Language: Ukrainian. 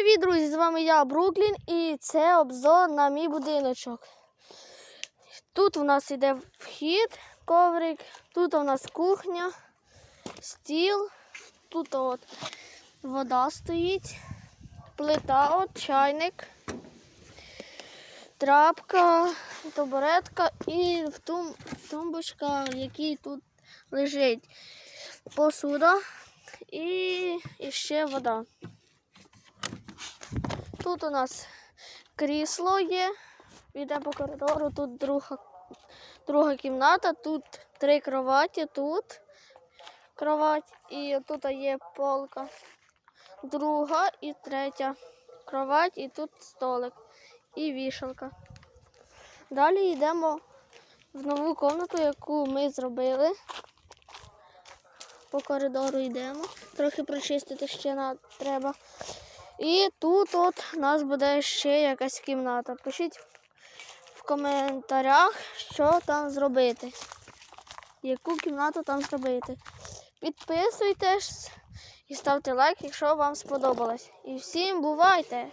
Привіт, друзі! З вами я, Бруклін, і це обзор на мій будиночок. Тут у нас іде вхід, коврик, тут у нас кухня, стіл, тут от вода стоїть, плита, от, чайник, трапка, табуретка і тум, тумбочка, в якій тут лежить посуда і, і ще вода. Тут у нас крісло є, йде по коридору, тут друга, друга кімната, тут три кроваті, тут кровать і тут є полка. Друга і третя кровать, і тут столик і вішалка. Далі йдемо в нову кімнату, яку ми зробили. По коридору йдемо. Трохи прочистити ще треба. І тут от у нас буде ще якась кімната. Пишіть в коментарях, що там зробити. Яку кімнату там зробити. Підписуйтесь і ставте лайк, якщо вам сподобалось. І всім бувайте!